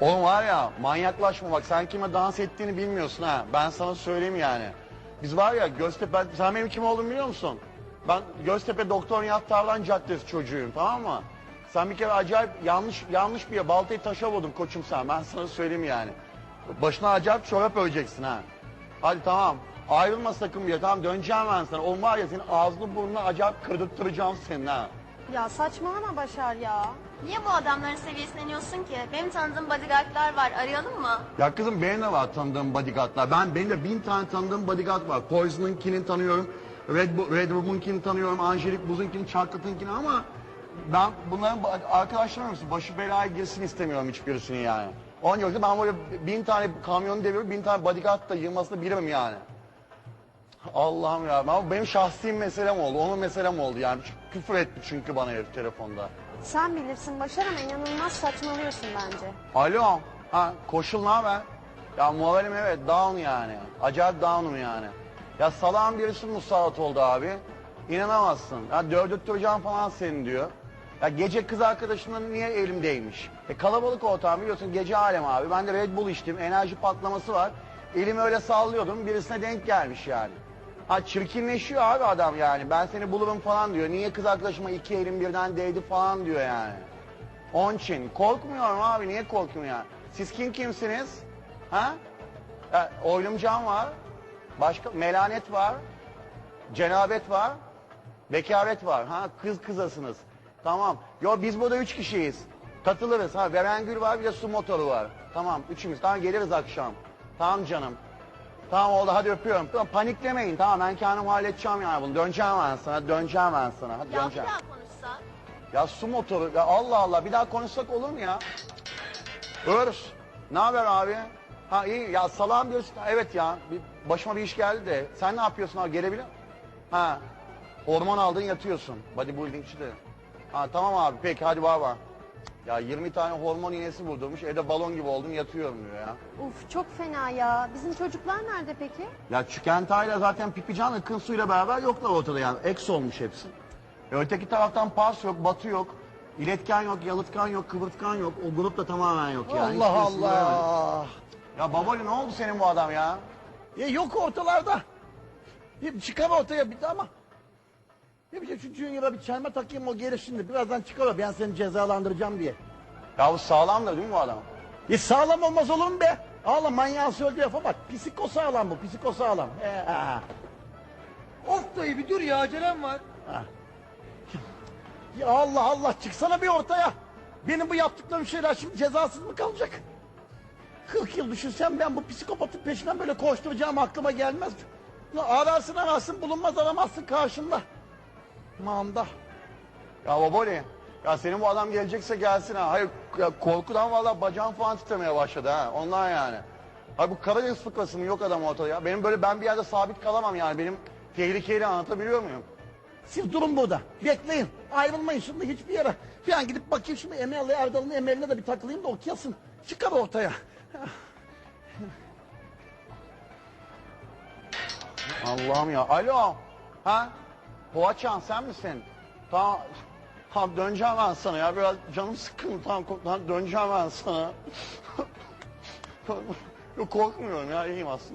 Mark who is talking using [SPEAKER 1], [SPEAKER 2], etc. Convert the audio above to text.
[SPEAKER 1] Oğlum var ya manyaklaşma bak sen kime dans ettiğini bilmiyorsun ha. Ben sana söyleyeyim yani. Biz var ya Göztepe, sen benim kim olduğumu biliyor musun? Ben Göztepe Doktor Nihat Tarlan Caddesi çocuğuyum tamam mı? Sen bir kere acayip yanlış yanlış bir yer. Baltayı taşa vurdun koçum sen. Ben sana söyleyeyim yani. Başına acayip çorap öreceksin ha. Hadi tamam. Ayrılma sakın bir yere. Tamam döneceğim ben sana. O var ya senin ağzını burnunu acayip kırdırttıracağım senin ha.
[SPEAKER 2] Ya saçmalama Başar ya.
[SPEAKER 3] Niye bu adamların seviyesine iniyorsun ki? Benim tanıdığım bodyguardlar var. Arayalım mı?
[SPEAKER 1] Ya kızım benim de var tanıdığım bodyguardlar. Ben benim de bin tane tanıdığım bodyguard var. Poison'ınkini tanıyorum. Red, Bu- Red Room'unkini tanıyorum. Angelic Buz'unkini, Chocolatel'ınkini ama ben bunların ba- arkadaşlarım mısın? Başı belaya girsin istemiyorum hiçbirisini yani. Onun yoksa ben böyle bin tane kamyon deviriyorum, bin tane bodyguard da yığmasını bilirim yani. Allah'ım ya. Ben, benim şahsi meselem oldu. Onun meselem oldu yani. Küfür etti çünkü bana herif telefonda.
[SPEAKER 2] Sen bilirsin Başar ama inanılmaz saçmalıyorsun bence.
[SPEAKER 1] Alo. Ha koşul ne haber? Ya moralim evet down yani. Acayip down'um yani. Ya salağın birisi musallat oldu abi. İnanamazsın. Ya dövdürteceğim falan seni diyor. Ya gece kız arkadaşımla niye elimdeymiş? E kalabalık ortam biliyorsun gece alem abi. Ben de Red Bull içtim. Enerji patlaması var. Elimi öyle sallıyordum. Birisine denk gelmiş yani. Ha çirkinleşiyor abi adam yani. Ben seni bulurum falan diyor. Niye kız arkadaşıma iki elim birden değdi falan diyor yani. Onun için korkmuyorum abi niye korkmuyorum ya? Siz kim kimsiniz? Ha? Ya, oylumcan var. Başka melanet var. Cenabet var. Bekaret var. Ha kız kızasınız. Tamam. Yo biz burada üç kişiyiz. Katılırız. Ha Verengül var bir de su motoru var. Tamam üçümüz. Tamam geliriz akşam. Tamam canım. Tamam oldu hadi öpüyorum. Tamam, paniklemeyin tamam ben kendim halledeceğim yani bunu. Döneceğim ben sana döneceğim ben sana. Hadi
[SPEAKER 3] Ya bir
[SPEAKER 1] döneceğim.
[SPEAKER 3] daha konuşsak.
[SPEAKER 1] Ya su motoru ya Allah Allah bir daha konuşsak olur mu ya? Örs. Ne haber abi? Ha iyi ya salam diyorsun. Evet ya bir, başıma bir iş geldi de. Sen ne yapıyorsun abi gelebilir Ha. Hormon aldın yatıyorsun. Bodybuildingçi de. Ha tamam abi peki hadi bay bay. Ya 20 tane hormon iğnesi vurdurmuş. Evde balon gibi oldum yatıyorum diyor ya.
[SPEAKER 2] Uf çok fena ya. Bizim çocuklar nerede peki?
[SPEAKER 1] Ya Çükentay'la zaten Pipican ıkın suyla beraber yoklar ortada yani. Eks olmuş hepsi. E öteki taraftan pas yok, batı yok. İletken yok, yalıtkan yok, kıvırtkan yok. O grup da tamamen yok yani.
[SPEAKER 4] Allah
[SPEAKER 1] Hiçbirisini göremedim.
[SPEAKER 4] Allah.
[SPEAKER 1] Ya babali ne oldu senin bu adam ya?
[SPEAKER 4] Ya yok ortalarda. Bir çıkar ortaya bir de ama. Ne bileyim şu Junior'a bir çelme takayım o gelir şimdi. Birazdan çıkar o ben seni cezalandıracağım diye.
[SPEAKER 1] Ya bu sağlam da değil mi bu adam?
[SPEAKER 4] Ya sağlam olmaz olur mu be? Allah manyağın söylediği lafa bak. Psiko sağlam bu, psiko sağlam. Ee, ha.
[SPEAKER 5] Of dayı bir dur ya acelem var.
[SPEAKER 4] Ya Allah Allah çıksana bir ortaya. Benim bu yaptıklarım şeyler şimdi cezasız mı kalacak? 40 yıl düşünsem ben bu psikopatın peşinden böyle koşturacağım aklıma gelmez. Ya ararsın ararsın bulunmaz aramazsın karşında. Manda.
[SPEAKER 1] Ya babali, ya senin bu adam gelecekse gelsin ha. Hayır ya korkudan vallahi bacağım falan titremeye başladı ha. Ondan yani. Hayır bu Karadeniz fıkrası mı yok adam ortada ya. Benim böyle ben bir yerde sabit kalamam yani. Benim tehlikeli anlatabiliyor muyum?
[SPEAKER 4] Siz durun burada. Bekleyin. Ayrılmayın şimdi hiçbir yere. Bir an gidip bakayım şimdi Emel'le Erdal'ın Emel'ine de bir takılayım da okuyasın. Çıkar ortaya.
[SPEAKER 1] Allah'ım ya. Alo. Ha? Poğaçan sen misin? Tamam. Tamam döneceğim ben sana ya. Biraz canım sıkkın. Tamam, tamam döneceğim ben sana. Yok korkmuyorum ya. iyiyim aslında.